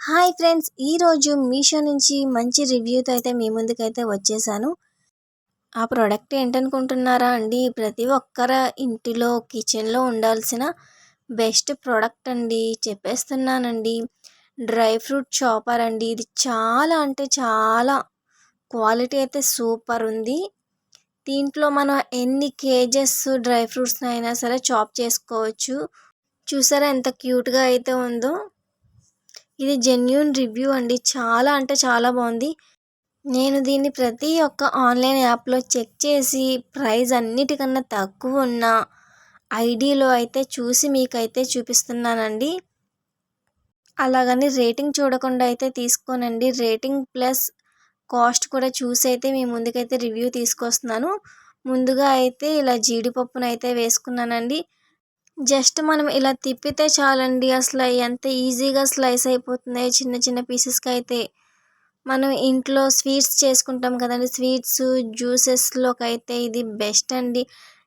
Hi friends ఈరోజు మీషో నుంచి మంచి రివ్యూతో అయితే మీ ముందుకైతే వచ్చేసాను. ఆ ప్రోడక్ట్ ఏంటనుకుంటున్నారా అండి? ప్రతి ఒక్కర ఇంటిలో కిచెన్లో ఉండాల్సిన బెస్ట్ ప్రోడక్ట్ అండి చెప్పేస్తున్నానండి. డ్రై ఫ్రూట్ చాపర్ అండి. ఇది చాలా అంటే చాలా క్వాలిటీ అయితే సూపర్ ఉంది. దీంట్లో మనం ఎన్ని కేజెస్ డ్రై ఫ్రూట్స్ అయినా సరే చాప్ చేసుకోవచ్చు. చూసారా ఎంత క్యూట్గా అయితే ఉందో? ఇది జెన్యున్ రివ్యూ అండి. చాలా అంటే చాలా బాగుంది. నేను దీన్ని ప్రతి ఒక్క ఆన్లైన్ యాప్లో చెక్ చేసి ప్రైస్ అన్నిటికన్నా తక్కువ ఉన్న ఐడిలో అయితే చూసి మీకైతే చూపిస్తున్నానండి. అలాగని రేటింగ్ చూడకుండా అయితే తీసుకోనండి. రేటింగ్ ప్లస్ కాస్ట్ కూడా చూసి అయితే మీ ముందుకైతే రివ్యూ తీసుకొస్తున్నాను. ముందుగా అయితే ఇలా జీడిపప్పునైతే వేసుకున్నానండి. జస్ట్ మనం ఇలా తిప్పితే చాలండి అసలు ఎంత ఈజీగా స్లైస్ అయిపోతున్నాయి చిన్న చిన్న పీసెస్కి అయితే. మనం ఇంట్లో స్వీట్స్ చేసుకుంటాం కదండి స్వీట్స్ జ్యూసెస్లోకి అయితే ఇది బెస్ట్ అండి.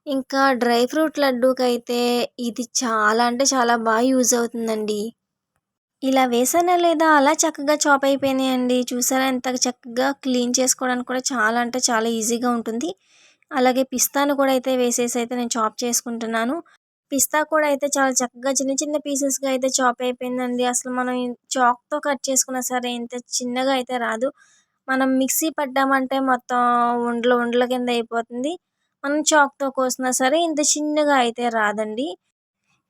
ఇంకా డ్రై ఫ్రూట్ లడ్డూకి అయితే ఇది చాలా అంటే చాలా బాగా యూజ్ అవుతుందండి. ఇలా వేసానా లేదా అలా చక్కగా చాప్ అయిపోయినాయండి. చూసారా ఎంత చక్కగా క్లీన్ చేసుకోవడానికి కూడా చాలా అంటే చాలా ఈజీగా ఉంటుంది. అలాగే పిస్తాను కూడా అయితే వేసేసి అయితే నేను చాప్ చేసుకుంటున్నాను. పిస్తా కూడా అయితే చాలా చక్కగా చిన్న చిన్న పీసెస్గా అయితే చాప్ అయిపోయిందండి. అసలు మనం చాక్తో కట్ చేసుకున్నా సరే ఇంత చిన్నగా అయితే రాదు. మనం మిక్సీ పడ్డామంటే మొత్తం ఉండలు ఉండల కింద అయిపోతుంది. మనం చాక్తో కోసినా సరే ఇంత చిన్నగా అయితే రాదండి.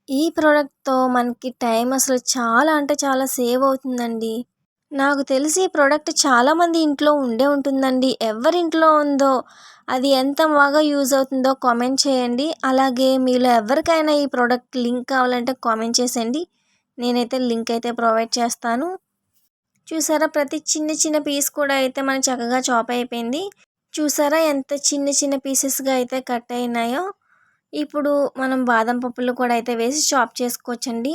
ఈ ప్రోడక్ట్తో మనకి టైం అసలు చాలా అంటే చాలా సేవ్ అవుతుందండి. నాకు తెలిసి ఈ ప్రోడక్ట్ చాలామంది ఇంట్లో ఉండే ఉంటుందండి. ఎవరింట్లో ఉందో అది ఎంత బాగా యూజ్ అవుతుందో కామెంట్ చేయండి. అలాగే మీలో ఎవరికైనా ఈ ప్రోడక్ట్ లింక్ కావాలంటే కామెంట్ చేసేయండి. నేనైతే లింక్ అయితే ప్రొవైడ్ చేస్తాను. చూసారా ప్రతి చిన్న చిన్న పీస్ కూడా అయితే మనకి చక్కగా చాప్ అయిపోయింది. చూసారా ఎంత చిన్న చిన్న పీసెస్గా అయితే కట్ అయినాయో. ఇప్పుడు మనం బాదం పప్పులు కూడా అయితే వేసి చాప్ చేసుకోవచ్చండి.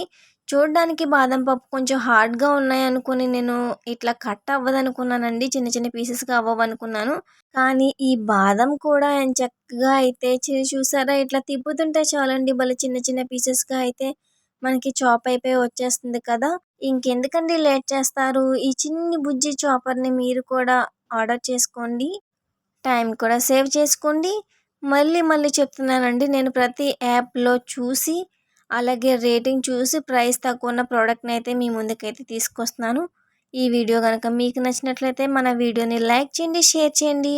చూడడానికి బాదం పప్పు కొంచెం హార్డ్గా ఉన్నాయి అనుకుని నేను ఇట్లా కట్ అవ్వదనుకున్నానండి. చిన్న చిన్న పీసెస్గా అవ్వవనుకున్నాను. కానీ ఈ బాదం కూడా చక్కగా అయితే చూసారా? ఇట్లా తిప్పుతుంటే చాలండి. భలే చిన్న చిన్న పీసెస్గా అయితే మనకి చాప్ అయిపోయి వచ్చేస్తుంది కదా! ఇంకెందుకండి లేట్ చేస్తారు? ఈ చిన్ని బుజ్జి చాపర్ని మీరు కూడా ఆర్డర్ చేసుకోండి. టైం కూడా సేవ్ చేసుకోండి. మళ్ళీ మళ్ళీ చెప్తున్నానండి. నేను ప్రతి యాప్లో చూసి అలాగే రేటింగ్ చూసి ప్రైస్ తక్కువ ఉన్న ప్రోడక్ట్ని అయితే మీ ముందుకైతే తీసుకొస్తున్నాను. ఈ వీడియో కనుక మీకు నచ్చినట్లయితే మన వీడియోని లైక్ చేయండి షేర్ చేయండి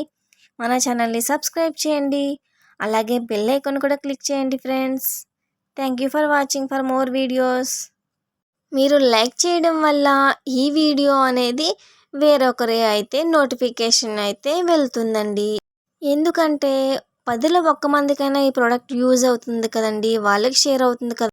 మన ఛానల్ని సబ్స్క్రైబ్ చేయండి అలాగే బెల్ ఐకాన్ కూడా క్లిక్ చేయండి friends. Thank you for watching for more videos. మీరు లైక్ చేయడం వల్ల ఈ వీడియో అనేది వేరొకరి అయితే నోటిఫికేషన్ అయితే వెళ్తుందండి. ఎందుకంటే పదిలో ఒక్క మందికైనా ఈ ప్రోడక్ట్ యూజ్ అవుతుంది కదండి వాళ్ళకి షేర్ అవుతుంది కదా.